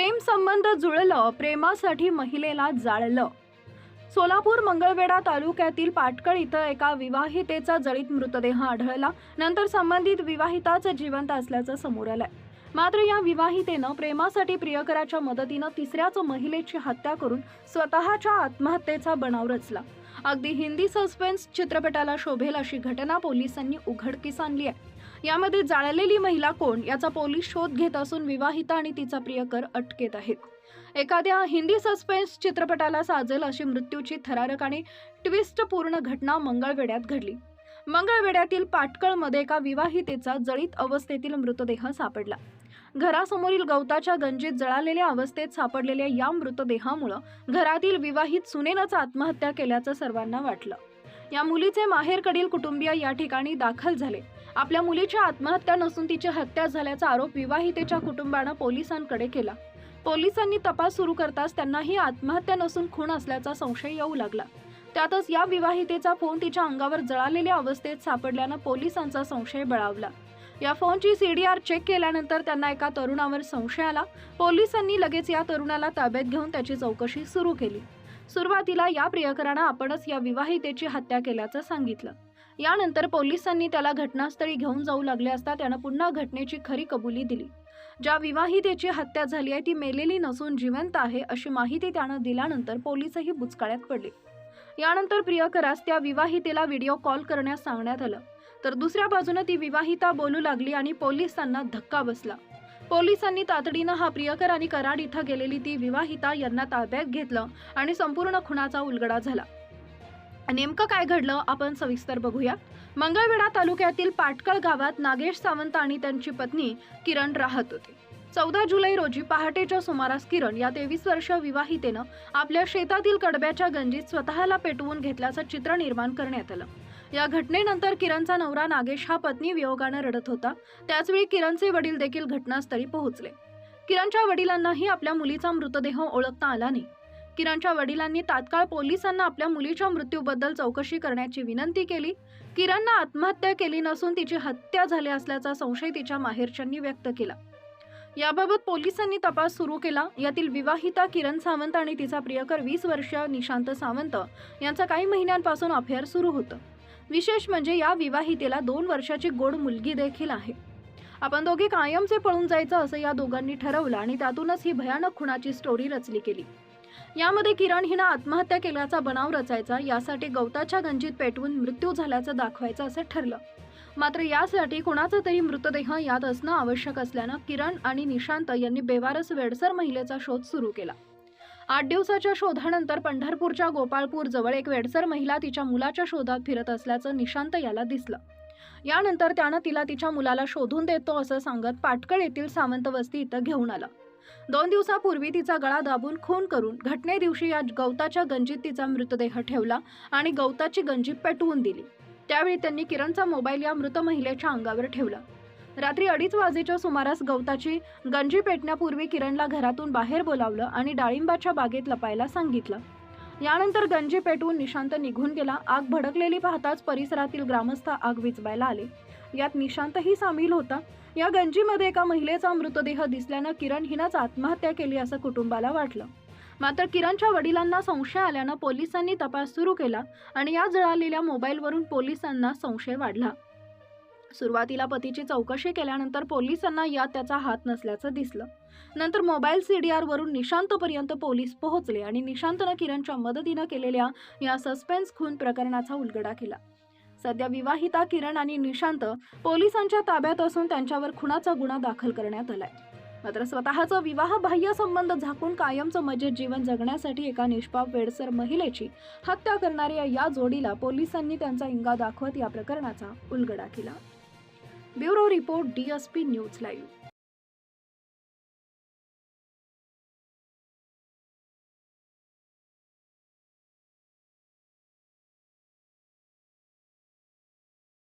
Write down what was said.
प्रेम संबंध जुळलं प्रेमासाठी महिलेला जाळलं. सोलापूर मंगळवेढा तालुक्यातील पाटकळ इथं एका विवाहितेचा जळीत मृतदेह आढळला. नंतर संबंधित विवाहिताच जिवंत असल्याचं समोर आलंय. मात्र या विवाहितेनं प्रेमासाठी प्रियकराच्या मदतीनं तिसऱ्याच महिलेची हत्या करून स्वतःच्या आत्महत्येचा बनाव रचला. अगदी हिंदी सस्पेन्स चित्रपटाला शोभेल अशी घटना पोलिसांनी उघडकीस आणली आहे. यामध्ये जाळलेली महिला कोण याचा पोलीस शोध घेत असून विवाहिता आणि तिचा प्रियकर अटकेत आहेत. एखाद्या हिंदी सस्पेन्स चित्रपटाला साजेल अशी मृत्यूची थरारक आणि ट्विस्ट पूर्ण घटना मंगळवेड्यात घडली. मंगळवेड्यातील पाटकळमध्ये एका विवाहितेचा जळीत अवस्थेतील मृतदेह सापडला. घरासमोरील गवताच्या गंजीत जळालेल्या अवस्थेत सापडलेल्या या मृतदेहामुळं घरातील विवाहित सुनेनंच आत्महत्या केल्याचं सर्वांना वाटलं. या मुलीचे माहेरकडील कुटुंबीय या ठिकाणी दाखल झाले. आपल्या मुलीची आत्महत्या नसून तिची हत्या झाल्याचा आरोप विवाहितेच्या कुटुंबानं पोलिसांकडे केला. पोलिसांनी तपास सुरू करताच त्यांना ही आत्महत्या नसून खून असल्याचा संशय येऊ लागला. त्यातच या विवाहितेचा फोन तिच्या अंगावर जळालेल्या अवस्थेत सापडल्यानं पोलिसांचा संशय बळावला. या फोनची सीडीआर चेक केल्यानंतर त्यांना एका तरुणावर संशय आला. पोलिसांनी लगेच या तरुणाला ताब्यात घेऊन त्याची चौकशी सुरू केली. सुरुवातीला या प्रियकरानं आपणच या विवाहितेची हत्या केल्याचं सांगितलं. यानंतर पोलिसांनी त्याला घटनास्थळी घेऊन जाऊ लागले असता त्यानं पुन्हा घटनेची खरी कबुली दिली. ज्या विवाहितेची हत्या झाली आहे ती मेलेली नसून जिवंत आहे अशी माहिती त्यानं दिल्यानंतर पोलिसही बुचकाळ्यात पडले. यानंतर प्रियकरास त्या विवाहितेला व्हिडिओ कॉल करण्यास सांगण्यात आलं. तर दुसऱ्या बाजूनं ती विवाहिता बोलू लागली आणि पोलिसांना धक्का बसला. पोलिसांनी तातडीनं हा प्रियकर आणि कराड इथं गेलेली ती विवाहिता यांना ताब्यात घेतलं आणि संपूर्ण खुणाचा उलगडा झाला. नेमकं काय घडलं आपण सविस्तर बघूया. मंगळवेढा तालुक्यातील पाटकळ गावात नागेश सावंत आणि त्यांची पत्नी किरण राहत होती. चौदा जुलै रोजी पहाटेच्या सुमारास किरण या तेवीस वर्ष विवाहितेनं आपल्या शेतातील कडब्याच्या गंजीत स्वतःला पेटवून घेतल्याचं चित्र निर्माण करण्यात आलं. या घटनेनंतर किरणचा नवरा नागेश हा पत्नी वियोगानं रडत होता. त्याचवेळी किरणचे वडील देखील घटनास्थळी पोहोचले. किरणच्या वडिलांनाही आपल्या मुलीचा मृतदेह ओळखता आला नाही. किरणच्या वडिलांनी तात्काळ पोलिसांना आपल्या मुलीच्या मृत्यूबद्दल चौकशी करण्याची विनंती केली. किरणनं आत्महत्या केली नसून तिची हत्या झाली असल्याचा संशय तिच्या माहेरच्यांनी व्यक्त केला. याबाबत पोलिसांनी तपास सुरू केला. यातील विवाहिता किरण सावंत आणि तिचा प्रियकर वीस वर्षीय निशांत सावंत यांचं काही महिन्यांपासून अफेअर सुरू होतं. विशेष म्हणजे या विवाहितेला दोन वर्षाची गोड मुलगी देखील आहे. आपण दोघे कायमचे पळून जायचं असं या दोघांनी ठरवलं आणि त्यातूनच ही भयानक खुणाची स्टोरी रचली केली. यामध्ये किरण हिनं आत्महत्या केल्याचा बनाव रचायचा यासाठी गवताच्या गंजीत पेटवून मृत्यू झाल्याचं दाखवायचं असं ठरलं. मात्र यासाठी कोणाचा तरी मृतदेह यात असणं आवश्यक असल्यानं किरण आणि निशांत यांनी बेवारस वेडसर महिलेचा शोध सुरू केला. आठ दिवसाच्या शोधानंतर पंढरपूरच्या गोपाळपूर जवळ एक वेडसर महिला तिच्या मुलाच्या शोधात फिरत असल्याचं निशांत याला दिसलं. यानंतर त्यानं तिला तिच्या मुलाला शोधून देतो असं सांगत पाटकळ येथील सावंत वस्ती इथं घेऊन आलं. दोन दिवसापूर्वी तिचा गळा दाबून खून करून घटने दिवशी या गवताच्या गंजीत तिचा मृतदेह ठेवला आणि गवताची गंजी पेटवून दिली. त्यावेळी त्यांनी किरणचा मोबाईल या मृत महिलेच्या अंगावर ठेवला. रात्री अडीच वाजेच्या सुमारास गवताची गंजी पेटण्यापूर्वी किरणला घरातून बाहेर बोलावलं आणि डाळिंबाच्या बागेत लपायला सांगितलं. यानंतर गंजी पेटवून निशांत निघून गेला. आग भडकलेली पाहताच परिसरातील ग्रामस्थ आग विजवायला आले. यात निशांतही सामील होता. या गंजीमध्ये एका महिलेचा मृतदेह दिसल्यानं किरण हिनंच आत्महत्या केली असं कुटुंबाला वाटलं. मात्र किरणच्या वडिलांना संशय आल्यानं पोलिसांनी तपास सुरू केला आणि या जळालेल्या मोबाईलवरून पोलिसांना संशय वाढला. सुरुवातीला पतीची चौकशी केल्यानंतर पोलिसांना यात त्याचा हात नसल्याचं दिसलं. नंतर मोबाईल सीडीआर वरून निशांतपर्यंत पोलीस पोहोचले आणि निशांतनं किरणच्या मदतीनं केलेल्या या सस्पेन्स खून प्रकरणाचा उलगडा केला. सध्या विवाहिता किरण आणि निशांत पोलिसांच्या ताब्यात असून त्यांच्यावर खुनाचा गुन्हा दाखल करण्यात आलाय. मात्र स्वतःचा विवाह बाह्य संबंध झाकून कायमचं मजेत जीवन जगण्यासाठी एका निष्पाप वेडसर महिलेची हत्या करणाऱ्या या जोडीला पोलिसांनी त्यांचा इंगा दाखवत या प्रकरणाचा उलगडा केला. Bureau report DSP news live.